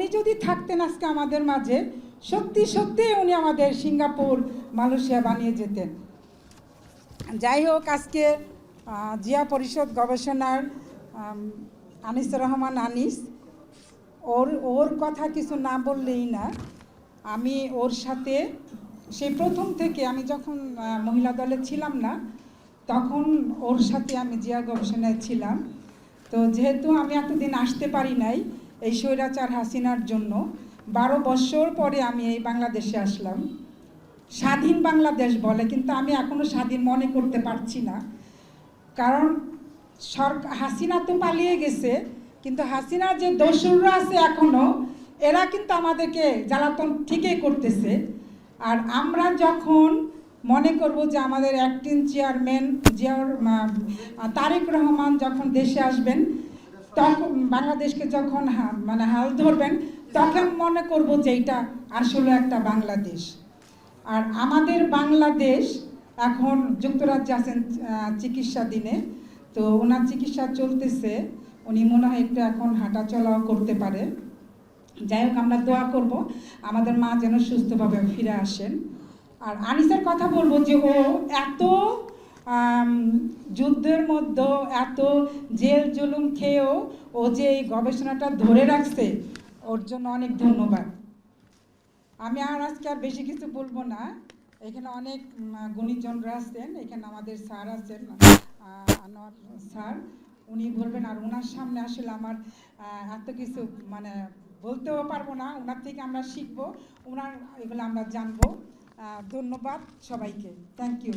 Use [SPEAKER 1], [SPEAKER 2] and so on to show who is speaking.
[SPEAKER 1] উনি যদি থাকতেন আজকে আমাদের মাঝে, সত্যি সত্যি উনি আমাদের সিঙ্গাপুর, মালয়েশিয়া বানিয়ে যেতেন। যাই হোক, আজকে জিয়া পরিষদ গবেষণার আনিসুর রহমান আনিস, ওর ওর কথা কিছু না বললেই না, আমি ওর সাথে সেই প্রথম থেকে আমি যখন মহিলা দলে ছিলাম না, তখন ওর সাথে আমি জিয়া গবেষণায় ছিলাম। তো যেহেতু আমি এতদিন আসতে পারি নাই এই স্বৈরাচার হাসিনার জন্য বারো বছর পরে আমি এই বাংলাদেশে আসলাম। স্বাধীন বাংলাদেশ বলে, কিন্তু আমি এখনও স্বাধীন মনে করতে পারছি না। কারণ সরকার হাসিনা তো পালিয়ে গেছে, কিন্তু হাসিনার যে দোসররা আছে এখনও এরা কিন্তু আমাদেরকে জ্বালাতন ঠিকই করতেছে। আর আমরা যখন মনে করব যে আমাদের অ্যাক্টিং চেয়ারম্যান জিয়াউর তারেক রহমান যখন দেশে আসবেন তখন বাংলাদেশকে যখন মানে হাল ধরবেন, তখন মনে করব যে এটা আসলে একটা বাংলাদেশ। আর আমাদের বাংলাদেশ এখন যুক্তরাজ্যে আছেন চিকিৎসাধীনে তো ওনার চিকিৎসা চলতেছে, উনি মনে হয় একটু এখন হাঁটা চলাও করতে পারে। যাই হোক, আমরা দোয়া করব, আমাদের মা যেন সুস্থভাবে ফিরে আসেন। আর আনিসের কথা বলব যে ও এত যুদ্ধের মধ্যে এত জেল জুলুম খেয়েও ও যে এই গবেষণাটা ধরে রাখছে, ওর জন্য অনেক ধন্যবাদ। আমি আর আজকে আর বেশি কিছু বলব না। এখানে অনেক গুণীজনরা আছেন, এখানে আমাদের স্যার আছেন আনোয়ার স্যার। উনি বলবেন, আর ওনার সামনে আসলে আমার এত কিছু মানে বলতেও পারব না ওনার থেকে আমরা শিখব ওনার এগুলো আমরা জানব। ধন্যবাদ সবাইকে। Thank you